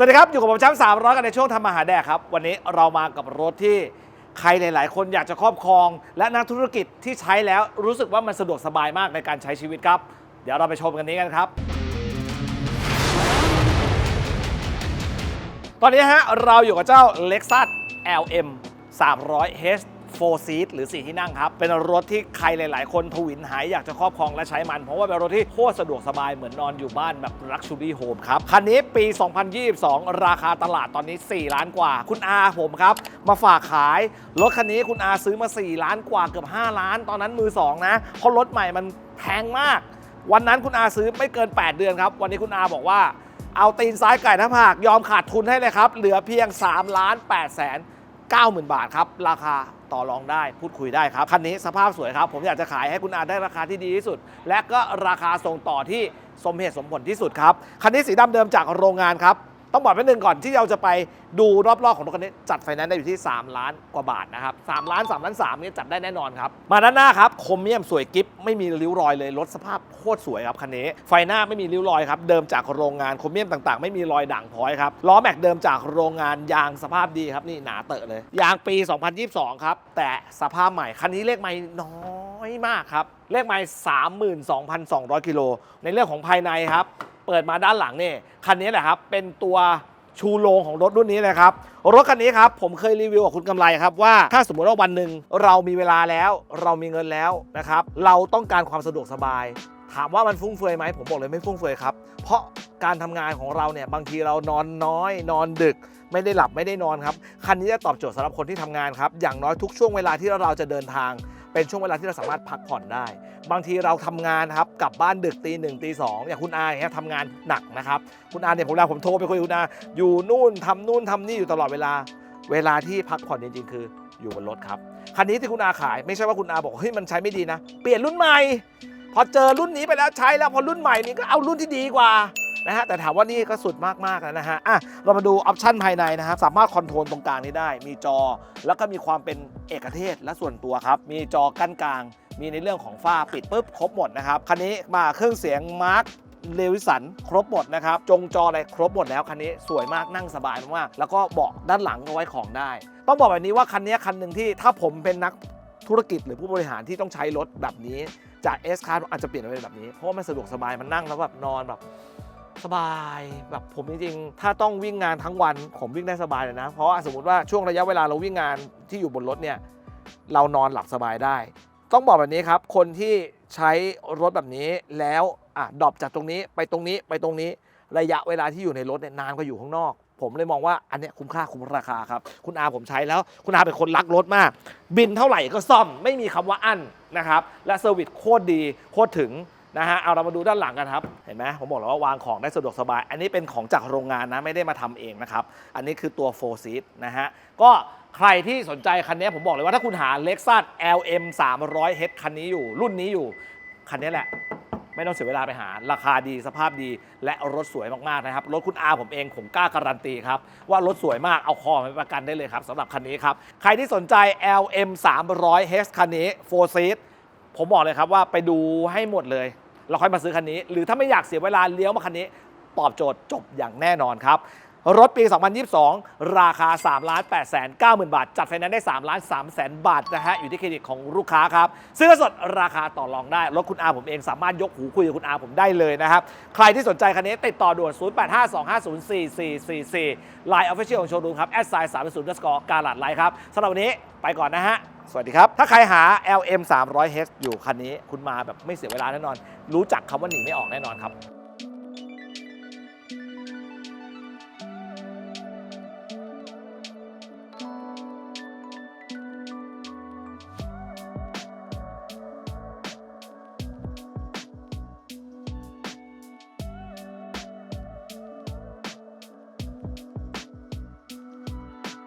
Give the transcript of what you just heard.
สวัสดีครับ อยู่กับผมแชมป์สามร้อยกันในช่วงทำมาหาแดกครับ วันนี้เรามากับรถที่ใครหลาย ๆ คนอยากจะครอบครอง และนักธุรกิจที่ใช้แล้วรู้สึกว่ามันสะดวกสบายมากในการใช้ชีวิตครับ เดี๋ยวเราไปชมกันนี้กันครับ ตอนนี้ฮะเราอยู่กับเจ้า Lexus LM 300 H 4 seat หรือ 4 ที่นั่งครับ เป็นรถที่ใครหลาย ๆ คนทวินหายอยากจะครอบครองและใช้มัน เพราะว่าเป็นรถที่โคตรสะดวกสบายเหมือนนอนอยู่บ้านแบบ Luxury Home ครับ คันนี้ปี 2022 ราคาตลาดตอนนี้ 4 ล้านกว่า คุณอาผมครับ มาฝากขาย รถคันนี้คุณอาซื้อมา 4 ล้านกว่าเกือบ 5 ล้าน ตอนนั้นมือ 2 นะเพราะรถใหม่มันแพงมาก วันนั้นคุณอาซื้อไม่เกิน 8 เดือนครับ วันนี้คุณอาบอกว่าเอาตีนซ้ายไก่หน้าผากยอมขาดทุนให้เลยครับ เหลือเพียง3ล้าน8แสน90,000 บาทครับ ราคา ต่อรองได้พูดคุยได้ครับ คันนี้สภาพสวยครับ ผมอยากจะขายให้คุณอาได้ราคาที่ดีที่สุด และก็ราคาส่งต่อที่สมเหตุสมผลที่สุดครับ คันนี้สีดำเดิมจากโรงงานครับ ต้องบอกไว้หนึ่งก่อนที่เราจะไปดูรอบๆของรถคันนี้ จัดไฟแนนซ์ได้อยู่ที่ 3 ล้านกว่าบาทนะครับ3ล้าน3ล้าน3นี่จัดได้แน่นอนครับ มาด้านหน้าครับคมเมียมสวยกิฟไม่มีริ้วรอยเลยรถสภาพโคตรสวยครับคันนี้ ไฟหน้าไม่มีริ้วรอยครับเดิมจากโรงงานคมเมียมต่างๆ ไม่มีรอยด่างพร้อยครับล้อแม็กเดิมจากโรงงานยางสภาพดีครับนี่หนาเตอะเลย ยางปี 2022 ครับแต่สภาพใหม่คันนี้เลขไม่น้อยมากครับเลขไม่32,200กิโลในเรื่องของภายในครับ เปิดมาด้านหลังเนี่ยคันนี้แหละครับเป็นตัวชูโรงของรถรุ่นนี้เลยครับ รถคันนี้ครับ ผมเคยรีวิวกับคุณกำไรครับว่าถ้าสมมติว่าวันหนึ่งเรามีเวลาแล้ว เรามีเงินแล้วนะครับ เราต้องการความสะดวกสบาย ถามว่ามันฟุ่มเฟือยไหมผมบอกเลยไม่ฟุ่มเฟือยครับ เพราะการทำงานของเราเนี่ยบางทีเรานอนน้อย นอนดึก ไม่ได้หลับไม่ได้นอนครับ คันนี้จะตอบโจทย์สำหรับคนที่ทำงานครับอย่างน้อยทุกช่วงเวลาที่เราจะเดินทาง เป็นช่วงเวลาที่เราสามารถพักผ่อนได้ บางทีเราทำงานครับกลับบ้านดึกตีหนึ่งตีสองอย่างคุณอาเงี้ยทำงานหนักนะครับคุณอาเนี่ยผมเวลาผมโทรไปคุยคุณอาอยู่นู่นทำนู่นทำนี่อยู่ตลอดเวลา เวลาที่พักผ่อนจริงๆ คืออยู่บนรถครับคันนี้ที่คุณอาขายไม่ใช่ว่าคุณอาบอกเฮ้ยมันใช้ไม่ดีนะ เปลี่ยนรุ่นใหม่ พอเจอรุ่นนี้ไปแล้วใช้แล้วพอรุ่นใหม่นี่ก็เอารุ่นที่ดีกว่า นะฮะแต่ถามว่านี่ก็สุดมากๆแล้วนะฮะอะเรามาดูออปชันภายในนะครับสามารถคอนโทรลตรงกลางนี้ได้ มีจอ แล้วก็มีความเป็นเอกเทศและส่วนตัวครับ มีจอกั้นกลาง มีในเรื่องของฝ้าปิดปุ๊บครบหมดนะครับคันนี้มาเครื่องเสียงมาร์คเลวิสันครบหมดนะครับ จงจออะไรครบหมดแล้วคันนี้สวยมากนั่งสบายมากๆแล้วก็เบาะด้านหลังก็ไว้ของได้ ต้องบอกแบบนี้ว่าคันนี้คันหนึ่งที่ถ้าผมเป็นนักธุรกิจหรือผู้บริหารที่ต้องใช้รถแบบนี้ จาก S คาร์อาจจะเปลี่ยนมาเป็นแบบนี้ เพราะว่ามันสะดวกสบายมันนั่งแล้วแบบนอนแบบ สบายแบบผมจริงๆ ถ้าต้องวิ่งงานทั้งวันผมวิ่งได้สบายเลยนะ เพราะว่าสมมติว่าช่วงระยะเวลาเราวิ่งงานที่อยู่บนรถเนี่ยเรานอนหลับสบายได้ ต้องบอกแบบนี้ครับ คนที่ใช้รถแบบนี้แล้วอะดรอปจากตรงนี้ไปตรงนี้ไปตรงนี้ระยะเวลาที่อยู่ในรถเนี่ยนานกว่าอยู่ข้างนอก ผมเลยมองว่าอันเนี้ยคุ้มค่าคุ้มราคาครับ คุณอาผมใช้แล้ว คุณอาเป็นคนรักรถมาก บินเท่าไหร่ก็ซ่อมไม่มีคำว่าอั้นนะครับ และเซอร์วิสโคตรดีโคตรถึง นะฮะเอาเรามาดูด้านหลังกันครับ เห็นไหมผมบอกแล้วว่าวางของได้สะดวกสบาย อันนี้เป็นของจากโรงงานนะไม่ได้มาทำเองนะครับ อันนี้คือตัว4 seat นะฮะก็ใครที่สนใจคันนี้ผมบอกเลยว่าถ้าคุณหา Lexus LM 300 H คันนี้อยู่ รุ่นนี้อยู่ คันนี้แหละ ไม่ต้องเสียเวลาไปหา ราคาดีสภาพดี และรถสวยมากๆนะครับ รถคุณอาผมเองผมกล้าการันตีครับ ว่ารถสวยมากเอาคอไปประกันได้เลยครับสำหรับคันนี้ครับ ใครที่สนใจ LM 300 H คันนี้ 4 seat ผมบอกเลยครับว่าไปดูให้หมดเลย เราค่อยมาซื้อคันนี้ หรือถ้าไม่อยากเสียเวลาเลี้ยวมาคันนี้ ตอบโจทย์จบอย่างแน่นอนครับ รถปี 2022 ราคา 3 ล้าน8แสน9หมื่นบาท จัดไฟแนนซ์ได้ 3 ล้าน3แสนบาทนะฮะ อยู่ที่เครดิตของลูกค้าครับ ซื้อสดราคาต่อรองได้ รถคุณอาผมเองสามารถยกหูคุยกับคุณอาผมได้เลยนะครับ ใครที่สนใจคันนี้ติดต่อด่วน 0852504444 Line Official ของโชว์รูมครับแอดไซน์3 0 score การลัดไลน์ครับสำหรับวันนี้ไปก่อนนะฮะ สวัสดีครับ ถ้าใครหา LM 300 H อยู่คันนี้ คุณมาแบบไม่เสียเวลาแน่นอน รู้จักคำว่าหนีไม่ออกแน่นอนครับ